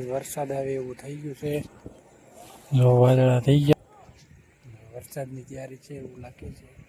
આજ વરસાદ આવે એવું થઈ ગયું છે. જો વાદળા થઈ ગયા. વરસાદની તૈયારી છે એવું લાગે છે.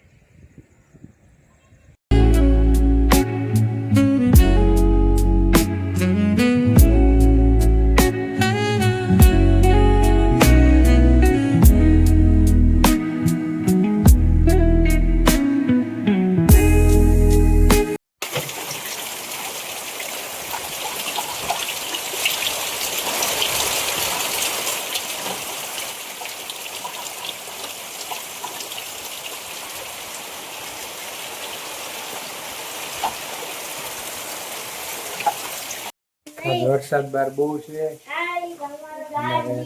આજ વરસાદ બાર બહુ છે.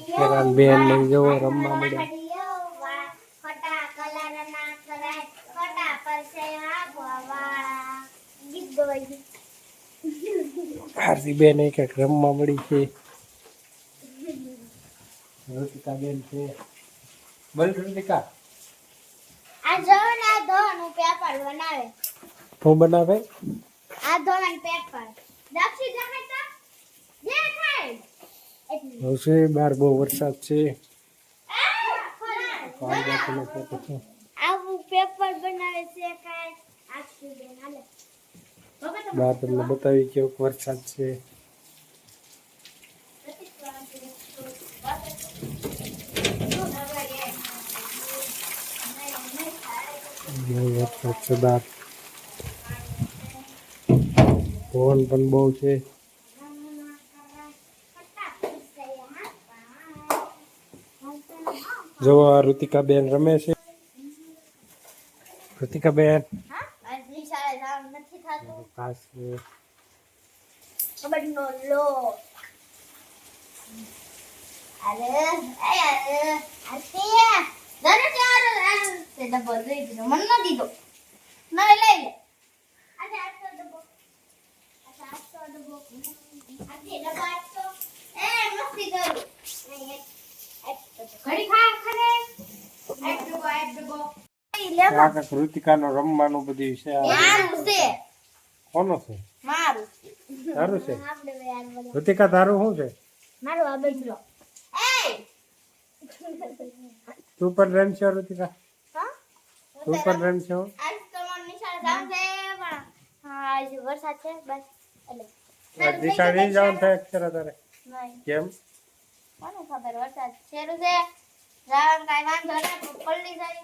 કેરાન બેન ને જવો રમવા મળ્યા આરતી બેન એક એક રમવા મળી છે. ઋતિકા બેન છે. બોલ ઋતિકા આ જોન આ ધોન પેપર બનાવે. હું બનાવે? આ ધોન પેપર. દક્ષી દેખાય તો દેખાય એટલે હવે છે બાર બહુ વરસાદ છે આ, કાલ બાકીનો પેપર છે આવું પેપર બનાવે છે બહાર બહુ વરસાદ છે. બાર તમને બતાવી કેવો વરસાદ છે. વરસાદ છે બાર. પવન પણ બહુ છે જો આ ઋતિકા બેન રમે છે ઋતિકા બેન હા આજ નિશાળે જવાનું નથી થતું પાસ છે. કબડ્ડીનો લો અરે એ અરે આતી આ ઋતિકાબેન રમે છે. ઋતિકાબેન દીધો મને ન દીધો. નવે લઈ લે. ઈ લે આ કાંઈક ઋતિકાનો રમવાનું બધું છે આ મારું છે. કોનો છે? તારું છે? ઋતિકા તારું શું છે? તું પણ રમશો ઋતિકા હા? તું પણ રમશે વરસાદ છે બસ. એટલે આજ નહીં જવાનું થાય અક્ષરા તારે? કેમ? કોને ખબર? વરસાદ શેરું છે? જવાનું કાંઈ વાંધો નહીં પલ્લી જાય.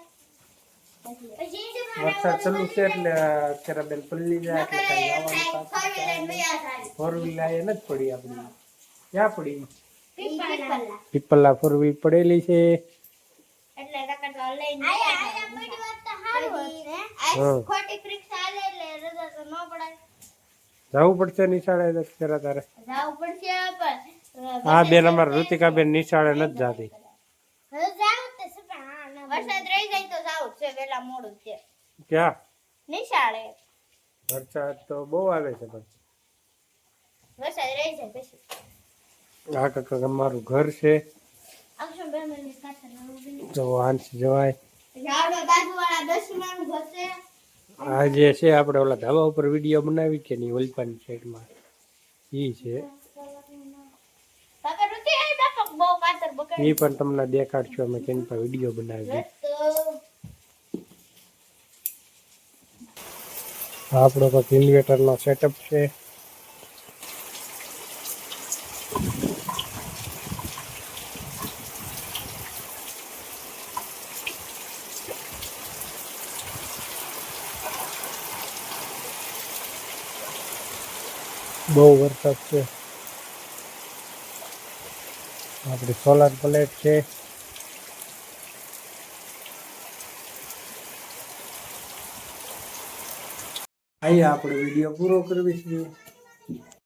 વરસાદ ચાલુ છે એટલે અત્યારે બેન પલ્લી જાય એટલે કાંઈ જવાનું ફોર વ્હીલર એ નથી પડી આપણી. ક્યાં પડી? પીપલા. પીપલા ફોર વ્હીલ પડેલી છે. જવું પડશે નિશાળે અત્યારે તારે. જાવું હા બેન અમારે ઋતિકા બેન નિશાળે નથી જાતી હવે જાવું તે છે પણ હા ન વરસાદ રહી જાય તો જાવું જ છે વેલા મોડું છે. ક્યાં? નિશાળે. વરસાદ તો બહુ આવે છે પણ. વરસાદ રહી જાય પછી. આ કાકા અમારું ઘર છે. જો આંશ જવાય. છે. આ જે છે આપણે ઓલા ધાબા ઉપર વીડિયો બનાવી કે નહીં ઓલપાની સાઈડમાં. ઈ છે. એ પણ તમને દેખાડશું અમે કેની પર વીડિયો બનાવી તો આ આપણો તો ઇન્વેટરનો સેટઅપ છે. બહુ વરસાદ છે. આપણી સોલાર પ્લેટ છે. અહીંયા આપણે વીડિયો પૂરો કરવી છે.